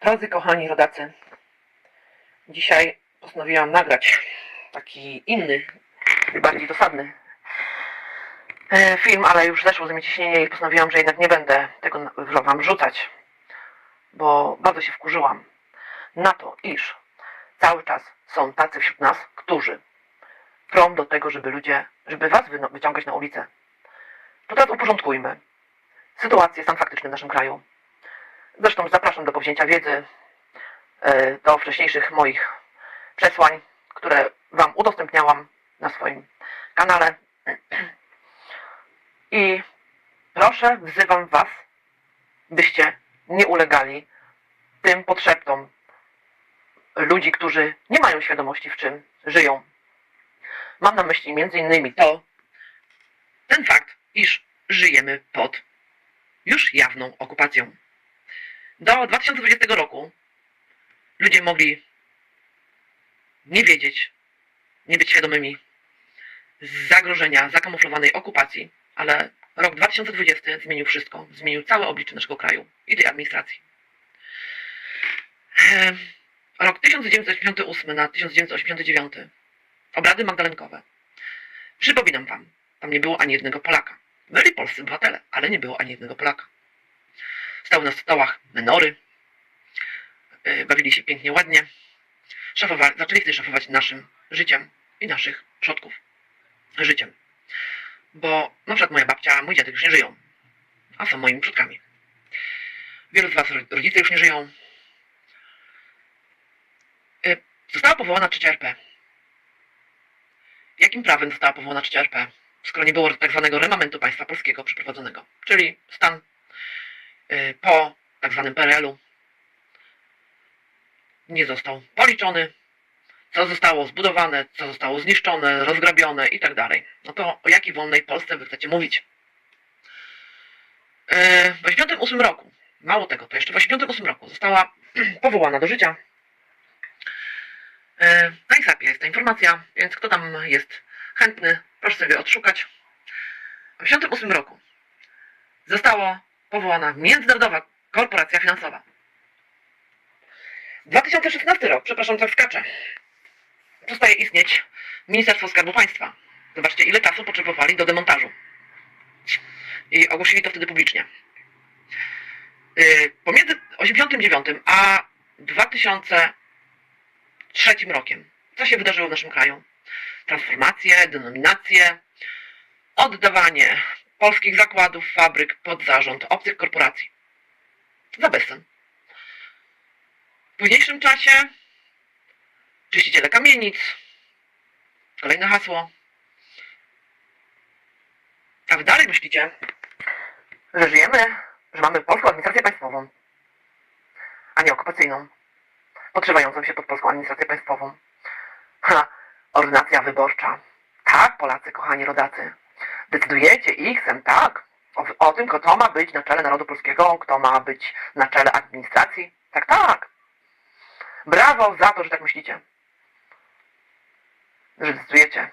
Drodzy kochani rodacy, dzisiaj postanowiłam nagrać taki inny, bardziej dosadny e, film, ale już zeszło ze ciśnienie i postanowiłam, że jednak nie będę tego wam rzucać, bo bardzo się wkurzyłam na to, iż cały czas są tacy wśród nas, którzy prą do tego, żeby ludzie, żeby was wyciągać na ulicę. To teraz uporządkujmy sytuację, stan faktyczny w naszym kraju. Zresztą zapraszam do powzięcia wiedzy, e, do wcześniejszych moich przesłań, które Wam udostępniałam na swoim kanale. I proszę, wzywam Was, byście nie ulegali tym potrzebom ludzi, którzy nie mają świadomości, w czym żyją. Mam na myśli innymi to, ten fakt, iż żyjemy pod już jawną okupacją. Do 2020 roku ludzie mogli nie wiedzieć, nie być świadomymi zagrożenia zakamuflowanej okupacji, ale rok 2020 zmienił wszystko. Zmienił całe oblicze naszego kraju i tej administracji. Em, Rok 1988 na 1989. Obrady magdalenkowe. Przypominam wam, tam nie było ani jednego Polaka. Byli polscy obywatele, ale nie było ani jednego Polaka. Stały na stołach menory, yy, bawili się pięknie, ładnie. Szafowali, zaczęli wtedy szafować naszym życiem i naszych przodków życiem. Bo na przykład moja babcia, mój dziadek już nie żyją, a są moimi przodkami. Wielu z was ro- rodzice już nie żyją. Yy, Została powołana trzecia RP. Jakim prawem została powołana trzecia RP? skoro nie było tak zwanego remamentu państwa polskiego przeprowadzonego, czyli stan po tak zwanym PRL-u nie został policzony, co zostało zbudowane, co zostało zniszczone, rozgrabione i tak dalej. No to o jakiej wolnej Polsce wy chcecie mówić? Yy, W 1988 roku, mało tego, to jeszcze w 1988 roku została powołana do życia. Yy, Na ISAP jest ta informacja, więc kto tam jest chętny, proszę sobie odszukać. W 1988 roku została powołana Międzynarodowa Korporacja Finansowa. 2016 rok, przepraszam, tak skaczę. Przestaje istnieć Ministerstwo Skarbu Państwa. Zobaczcie, ile czasu potrzebowali do demontażu. I ogłosili to wtedy publicznie. Yy, Pomiędzy 89 a 2003 rokiem, co się wydarzyło w naszym kraju? transformacje, denominacje, oddawanie polskich zakładów, fabryk pod zarząd obcych korporacji. Za bezcen. W późniejszym czasie czyściciele kamienic, kolejne hasło. A wy dalej myślicie, że żyjemy, że mamy polską administrację państwową, a nie okupacyjną, podszywającą się pod polską administrację państwową. Ha, ordynacja wyborcza. Tak, Polacy, kochani rodacy. Decydujecie X-em, tak. O, o tym, kto ma być na czele narodu polskiego, kto ma być na czele administracji. Tak, tak. Brawo za to, że tak myślicie. Że decydujecie.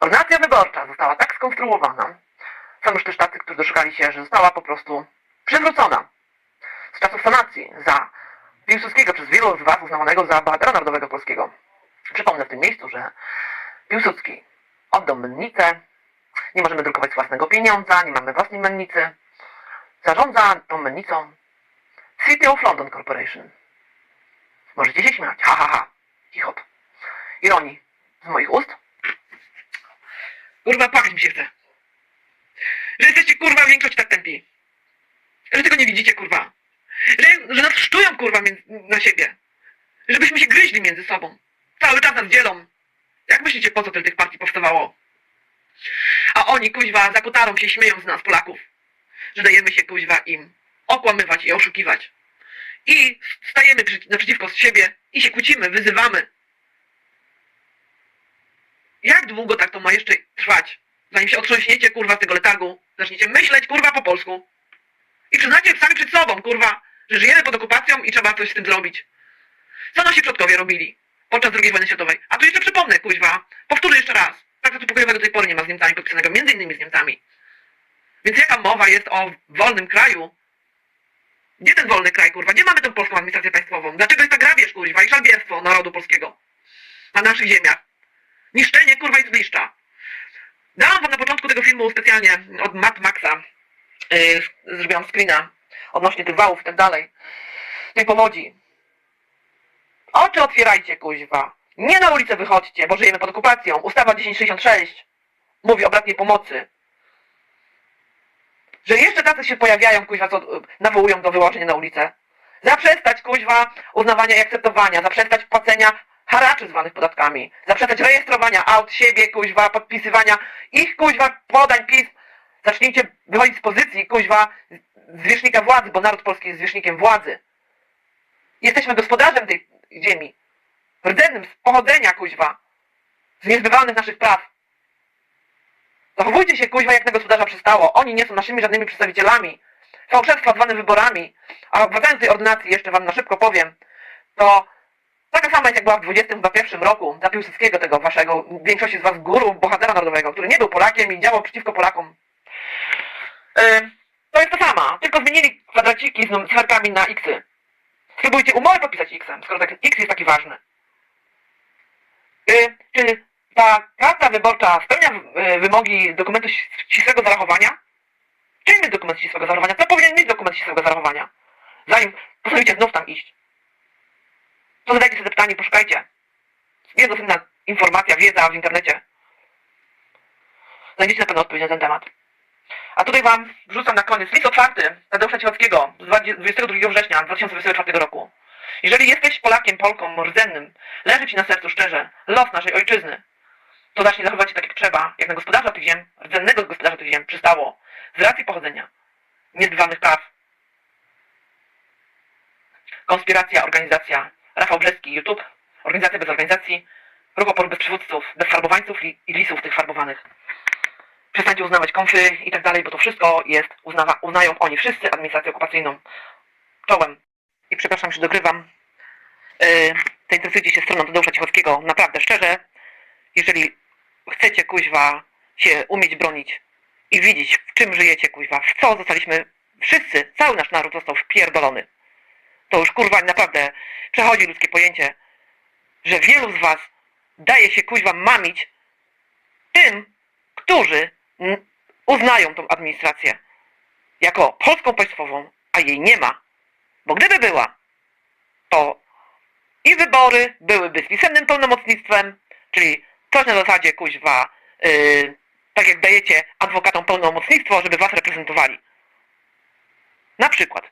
Ordynacja wyborcza została tak skonstruowana. Są już też tacy, którzy doszukali się, że została po prostu przywrócona z czasów sanacji za Piłsudskiego przez wielu z was uznawanego za bohatera narodowego polskiego. Przypomnę w tym miejscu, że Piłsudski oddał mennicę, nie możemy drukować własnego pieniądza, nie mamy własnej mennicy. Zarządza tą mennicą City of London Corporation. Możecie się śmiać, ha ha ha, chichot. Ironii z moich ust. Kurwa, płakać mi się chce. Że jesteście kurwa w większości tak tępi. Że tego nie widzicie, kurwa. Że, że nas szczują, kurwa, na siebie. Żebyśmy się gryźli między sobą. Cały czas nas dzielą. Jak myślicie, po co tyle tych partii powstawało? Oni, kuźwa, za kotarą się śmieją z nas, Polaków. Że dajemy się, kuźwa, im okłamywać i oszukiwać. I stajemy przy, naprzeciwko siebie i się kłócimy, wyzywamy. Jak długo tak to ma jeszcze trwać? Zanim się otrząśniecie, kurwa, z tego letargu, zaczniecie myśleć, kurwa, po polsku. I przyznacie sami przed sobą, kurwa, że żyjemy pod okupacją i trzeba coś z tym zrobić. Co nasi przodkowie robili podczas II wojny światowej? A tu jeszcze przypomnę, kuźwa, powtórzę jeszcze raz. Traktatu pokojowego do tej pory nie ma z Niemcami podpisanego, między innymi z Niemcami. Więc jaka mowa jest o wolnym kraju, Gdzie ten wolny kraj, kurwa? Gdzie mamy tę polską administrację państwową? Dlaczego jest ta grabież, kurwa, i szalbierstwo narodu polskiego na naszych ziemiach? Niszczenie, kurwa, i zgliszcza. Dałam wam na początku tego filmu specjalnie od Mad Maxa. Yy, zrobiłam screena odnośnie tych wałów i tak dalej. Tej powodzi. Oczy otwierajcie, kuźwa. Nie na ulicę wychodźcie, bo żyjemy pod okupacją. Ustawa 1066 mówi o bratniej pomocy. Że jeszcze tacy się pojawiają, kuźwa, co nawołują do wyłączenia na ulicę. Zaprzestać, kuźwa, uznawania i akceptowania. Zaprzestać płacenia haraczy zwanych podatkami. Zaprzestać rejestrowania aut, siebie, kuźwa, podpisywania ich, kuźwa, podań, pism. Zacznijcie wychodzić z pozycji, kuźwa, zwierzchnika władzy, bo naród polski jest zwierzchnikiem władzy. Jesteśmy gospodarzem tej ziemi. Rdzennym z pochodzenia, kuźwa. Z niezbywanych naszych praw. Zachowujcie się, kuźwa, jak na gospodarza przystało. Oni nie są naszymi żadnymi przedstawicielami. Fałszerstwa zwane wyborami. A wracając tej ordynacji, jeszcze wam na szybko powiem, to taka sama jest jak była w 21 roku za Piłsudskiego, tego waszego, większości z was guru, bohatera narodowego, który nie był Polakiem i działał przeciwko Polakom. Yy, to jest to sama, tylko zmienili kwadraciki z cyferkami na xy. Spróbujcie umowę podpisać x-em, skoro tak x jest taki ważny. Czy ta karta wyborcza spełnia yy, wymogi dokumentu ścisłego zarachowania? Czym jest dokument ścisłego zarachowania? Co powinien mieć dokument ścisłego zarachowania? Zanim postanowicie znów tam iść. To zadajcie sobie pytanie, poszukajcie. Jest dostępna informacja, wiedza w internecie. Znajdziecie na pewno odpowiedź na ten temat. A tutaj wam wrzucam na koniec list otwarty Tadeusza Cichockiego z 22 września 2024 roku. Jeżeli jesteś Polakiem, Polką, rdzennym, leży ci na sercu szczerze los naszej ojczyzny, to zacznij zachowywać się tak jak trzeba, jak na gospodarza tych ziem, rdzennego gospodarza tych ziem przystało, z racji pochodzenia, niezbywanych praw. Konspiracja, organizacja, Rafał Brzeski, YouTube, organizacja bez organizacji, ruch oporu bez przywódców, bez farbowańców i lisów tych farbowanych. Przestańcie uznawać konfy i tak dalej, bo to wszystko jest, uznawa, uznają oni wszyscy administrację okupacyjną. Czołem. I przepraszam, że dogrywam. Yy, zainteresujcie się stroną Tadeusza Cichockiego naprawdę szczerze. Jeżeli chcecie, kuźwa, się umieć bronić i widzieć, w czym żyjecie, kuźwa, w co zostaliśmy, wszyscy, cały nasz naród został wpierdolony. To już, kurwa, naprawdę przechodzi ludzkie pojęcie, że wielu z was daje się, kuźwa, mamić tym, którzy uznają tą administrację jako polską państwową, a jej nie ma. Bo gdyby była, to i wybory byłyby z pisemnym pełnomocnictwem, czyli coś na zasadzie kuźwa, yy, tak jak dajecie adwokatom pełnomocnictwo, żeby was reprezentowali. Na przykład.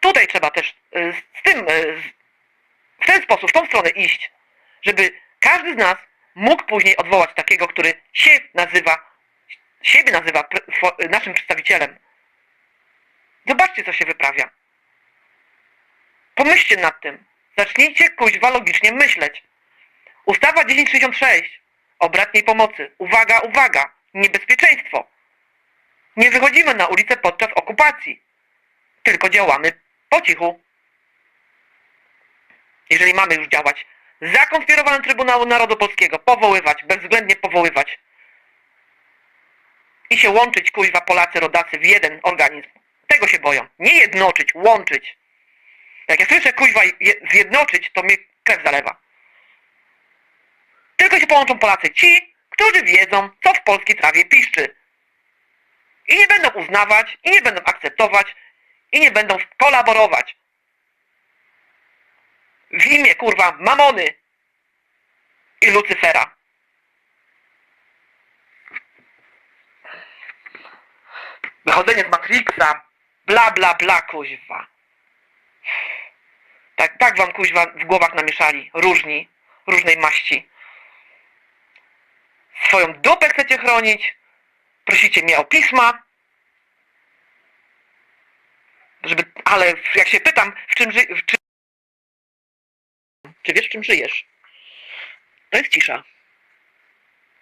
Tutaj trzeba też yy, z tym, yy, w ten sposób, w tą stronę iść, żeby każdy z nas mógł później odwołać takiego, który się nazywa, siebie nazywa swo- naszym przedstawicielem. Zobaczcie, co się wyprawia. Pomyślcie nad tym. Zacznijcie kuźwa logicznie myśleć. Ustawa 1066 o bratniej pomocy. Uwaga, uwaga! Niebezpieczeństwo. Nie wychodzimy na ulicę podczas okupacji. Tylko działamy po cichu. Jeżeli mamy już działać zakonspirowanym Trybunału Narodu Polskiego, powoływać, bezwzględnie powoływać i się łączyć, kuźwa, Polacy, rodacy w jeden organizm. Tego się boją. Nie jednoczyć, łączyć. Jak ja słyszę, kuźwa, je, zjednoczyć, to mnie krew zalewa. Tylko się połączą Polacy ci, którzy wiedzą, co w polskiej trawie piszczy. I nie będą uznawać, i nie będą akceptować, i nie będą kolaborować. W imię, kurwa, Mamony i Lucyfera. Wychodzenie z Matrixa, bla, bla, bla, kuźwa. Tak, tak wam, kuźwa, w głowach namieszali. Różni, różnej maści. Swoją dupę chcecie chronić, prosicie mnie o pisma, żeby, ale jak się pytam, w czym ży, w czym, czy wiesz, w czym żyjesz? To jest cisza.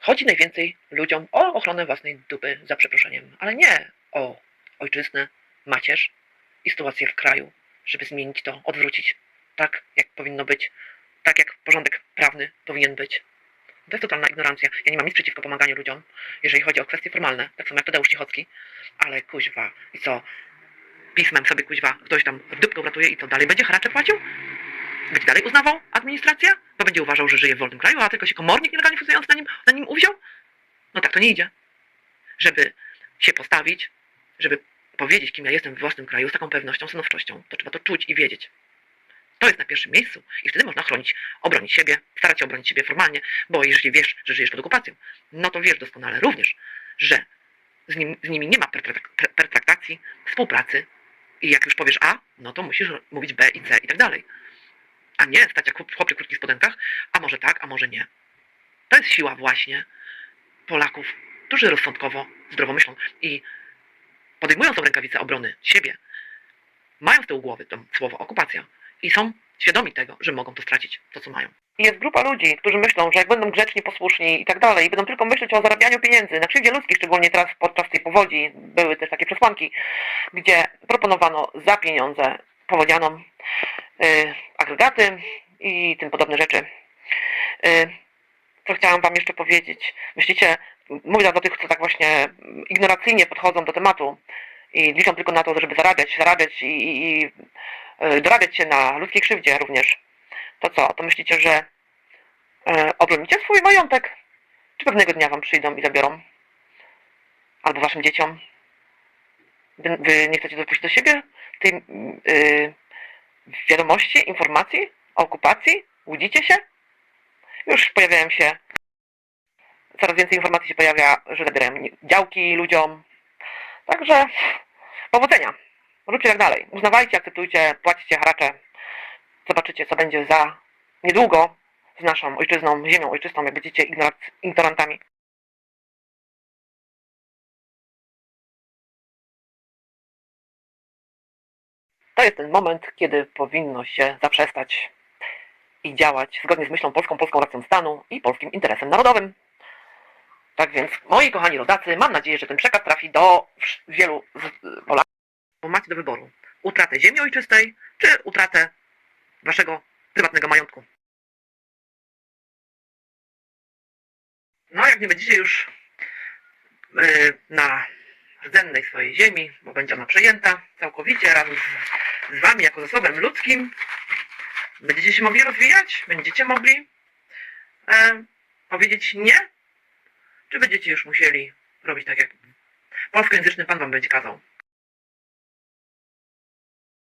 Chodzi najwięcej ludziom o ochronę własnej dupy, za przeproszeniem, ale nie o ojczyznę, macierz i sytuację w kraju, żeby zmienić to, odwrócić tak, jak powinno być, tak jak porządek prawny powinien być. To jest totalna ignorancja. Ja nie mam nic przeciwko pomaganiu ludziom, jeżeli chodzi o kwestie formalne, tak samo jak Tadeusz Cichocki, ale kuźwa, i co? pismem sobie kuźwa ktoś tam w dupkę uratuje i to dalej będzie haracze płacił? Będzie dalej uznawał administracja? Bo będzie uważał, że żyje w wolnym kraju, a tylko się komornik nielegalnie funkcjonujący na nim, na nim uwziął? No tak to nie idzie. Żeby się postawić, żeby powiedzieć, kim ja jestem w własnym kraju z taką pewnością, stanowczością, to trzeba to czuć i wiedzieć. To jest na pierwszym miejscu i wtedy można chronić, obronić siebie, starać się obronić siebie formalnie, bo jeżeli wiesz, że żyjesz pod okupacją, no to wiesz doskonale również, że z, nim, z nimi nie ma pertrak- per- pertraktacji, współpracy i jak już powiesz A, no to musisz mówić B i C i tak dalej. A nie stać jak chłop- chłopczyk w krótkich spodenkach, a może tak, a może nie. To jest siła właśnie Polaków, którzy rozsądkowo, zdrowo myślą i podejmują tą rękawicę obrony siebie, mają z tyłu głowy to słowo okupacja i są świadomi tego, że mogą to stracić, to co mają. Jest grupa ludzi, którzy myślą, że jak będą grzeczni, posłuszni i tak dalej, i będą tylko myśleć o zarabianiu pieniędzy, na krzywdzie ludzkich, szczególnie teraz podczas tej powodzi, były też takie przesłanki, gdzie proponowano za pieniądze powodzianom y, agregaty i tym podobne rzeczy. Y, co chciałam Wam jeszcze powiedzieć? Myślicie, mówię do tych, co tak właśnie ignoracyjnie podchodzą do tematu i liczą tylko na to, żeby zarabiać, zarabiać i, i, i y, dorabiać się na ludzkiej krzywdzie również. To co? To myślicie, że y, obronicie swój majątek? Czy pewnego dnia Wam przyjdą i zabiorą? Albo Waszym dzieciom? Wy, wy nie chcecie dopuścić do siebie tej y, wiadomości, informacji o okupacji? Łudzicie się? Już pojawiają się, coraz więcej informacji się pojawia, że zabierają działki ludziom. Także powodzenia. Róbcie tak dalej. Uznawajcie, akceptujcie, płacicie haracze. Zobaczycie, co będzie za niedługo z naszą ojczyzną, ziemią ojczystą, jak będziecie ignorantami. To jest ten moment, kiedy powinno się zaprzestać i działać zgodnie z myślą polską, polską racją stanu i polskim interesem narodowym. Tak więc, moi kochani rodacy, mam nadzieję, że ten przekaz trafi do wielu z- Polaków. Bo macie do wyboru utratę ziemi ojczystej, czy utratę waszego prywatnego majątku. No, jak nie będziecie już yy, na rdzennej swojej ziemi, bo będzie ona przejęta całkowicie razem z, z wami jako zasobem ludzkim, Będziecie się mogli rozwijać? Będziecie mogli e, powiedzieć nie? Czy będziecie już musieli robić tak, jak polskojęzyczny pan wam będzie kazał?